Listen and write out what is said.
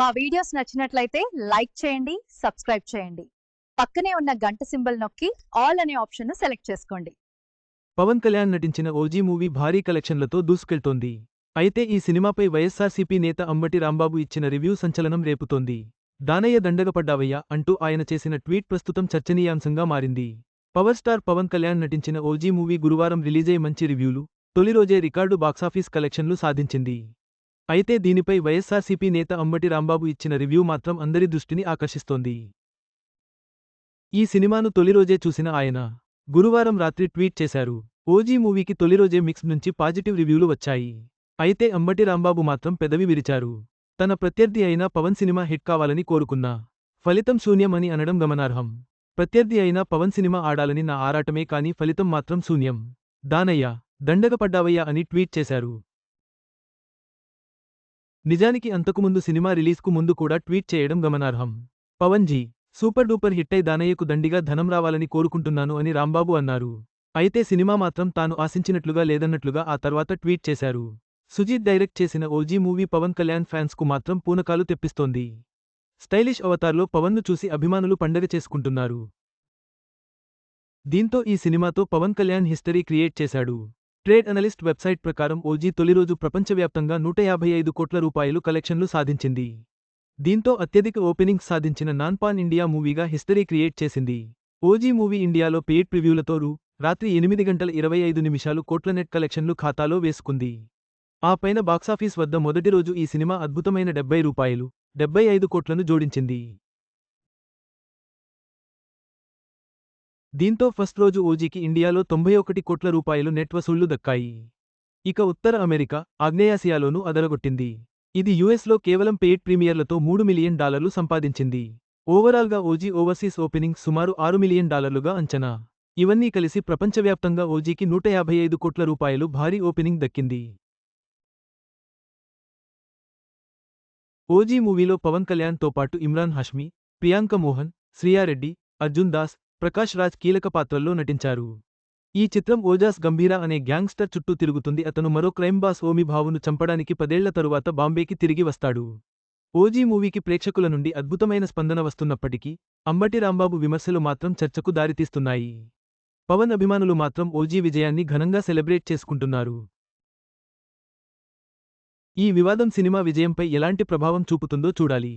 మా వీడియోస్ నచ్చినట్లయితే లైక్ చేయండి సబ్స్క్రైబ్ చేయండి. పక్కనే ఉన్న గంట సింబల్ నొక్కి ఆల్ అనే ఆప్షన్ సెలెక్ట్ చేసుకోండి. పవన్ కళ్యాణ్ నటించిన ఓజీ మూవీ భారీ కలెక్షన్లతో దూసుకెళ్తోంది. అయితే ఈ సినిమాపై వైఎస్సార్సీపీ నేత అంబటి రాంబాబు ఇచ్చిన రివ్యూ సంచలనం రేపుతోంది. దానయ్య దండగపడ్డావయ్యా అంటూ ఆయన చేసిన ట్వీట్ ప్రస్తుతం చర్చనీయాంశంగా మారింది. పవర్ స్టార్ పవన్ కళ్యాణ్ నటించిన ఓజీ మూవీ గురువారం రిలీజై మంచి రివ్యూలు తొలి రోజే రికార్డు బాక్సాఫీస్ కలెక్షన్లు సాధించింది. అయితే దీనిపై వైఎస్సార్సీపీ నేత అంబటి రాంబాబు ఇచ్చిన రివ్యూ మాత్రం అందరి దృష్టిని ఆకర్షిస్తోంది. ఈ సినిమాను తొలి రోజే చూసిన ఆయన గురువారం రాత్రి ట్వీట్ చేశారు. ఓజీ మూవీకి తొలి రోజే మిక్స్ నుంచి పాజిటివ్ రివ్యూలు వచ్చాయి. అయితే అంబటి రాంబాబు మాత్రం పెదవి విరిచారు. తన ప్రత్యర్థి అయిన పవన్ సినిమా హిట్ కావాలని కోరుకున్నా ఫలితం శూన్యం అని అనడం గమనార్హం. ప్రత్యర్థి అయిన పవన్ సినిమా ఆడాలని నా ఆరాటమే కాని ఫలితం మాత్రం శూన్యం. దానయ్య దండగపడ్డావయ్యా అని ట్వీట్ చేశారు. నిజానికి అంతకుముందు సినిమా రిలీజ్కు ముందు కూడా ట్వీట్ చేయడం గమనార్హం. పవన్ జీ సూపర్ డూపర్ హిట్టై దానయ్యకు దండిగా ధనం రావాలని కోరుకుంటున్నాను అని రాంబాబు అన్నారు. అయితే సినిమా మాత్రం తాను ఆశించినట్లుగా లేదన్నట్లుగా ఆ తర్వాత ట్వీట్ చేశారు. సుజీత్ డైరెక్ట్ చేసిన ఓజీ మూవీ పవన్ కళ్యాణ్ ఫ్యాన్స్కు మాత్రం పూనకాలు తెప్పిస్తోంది. స్టైలిష్ అవతార్లో పవన్ను చూసి అభిమానులు పండగ చేసుకుంటున్నారు. దీంతో ఈ సినిమాతో పవన్ కళ్యాణ్ హిస్టరీ క్రియేట్ చేశాడు. ట్రేడ్ అనలిస్ట్ వెబ్సైట్ ప్రకారం ఓజీ తొలిరోజు ప్రపంచవ్యాప్తంగా నూట యాభై ఐదు కోట్ల రూపాయలు కలెక్షన్లు సాధించింది. దీంతో అత్యధిక ఓపెనింగ్స్ సాధించిన నాన్పాన్ ఇండియా మూవీగా హిస్టరీ క్రియేట్ చేసింది. ఓజీ మూవీ ఇండియాలో పెయిడ్ ప్రివ్యూలతో రూ. రాత్రి ఎనిమిది గంటల ఇరవై ఐదు నిమిషాలు కోట్ల నెట్ కలెక్షన్లు ఖాతాలో వేసుకుంది. ఆ పైన బాక్సాఫీస్ వద్ద మొదటి రోజు ఈ సినిమా అద్భుతమైన డెబ్బై రూపాయలు డెబ్బై ఐదు కోట్లను జోడించింది. దీంతో ఫస్ట్ రోజు ఓజీకి ఇండియాలో తొంభై ఒకటి కోట్ల రూపాయలు నెట్ వసూళ్ళు దక్కాయి. ఇక ఉత్తర అమెరికా ఆగ్నేయాసియాలోనూ అదరగొట్టింది. ఇది యుఎస్లో కేవలం పెయిడ్ ప్రీమియర్లతో మూడు మిలియన్ డాలర్లు సంపాదించింది. ఓవరాల్గా ఓజీ ఓవర్సీస్ ఓపెనింగ్ సుమారు ఆరు మిలియన్ డాలర్లుగా అంచనా. ఇవన్నీ కలిసి ప్రపంచవ్యాప్తంగా ఓజీకి నూట యాభై ఐదు కోట్ల రూపాయలు భారీ ఓపెనింగ్ దక్కింది. ఓజీ మూవీలో పవన్ కళ్యాణ్తో పాటు ఇమ్రాన్ హష్మీ ప్రియాంక మోహన్ శ్రియారెడ్డి అర్జున్ దాస్ ప్రకాష్ రాజ్ కీలక పాత్రల్లో నటించారు. ఈ చిత్రం ఓజాస్ గంభీరా అనే గ్యాంగ్స్టర్ చుట్టూ తిరుగుతుంది. అతను మరో క్రైమ్ బాస్ ఓమి భావును చంపడానికి పదేళ్ళ తరువాత బాంబేకి తిరిగి వస్తాడు. ఓజీ మూవీకి ప్రేక్షకుల నుండి అద్భుతమైన స్పందన వస్తున్నప్పటికీ అంబటి రాంబాబు విమర్శలు మాత్రం చర్చకు దారితీస్తున్నాయి. పవన్ అభిమానులు మాత్రం ఓజీ విజయాన్ని ఘనంగా సెలబ్రేట్ చేసుకుంటున్నారు. ఈ వివాదం సినిమా విజయంపై ఎలాంటి ప్రభావం చూపుతుందో చూడాలి.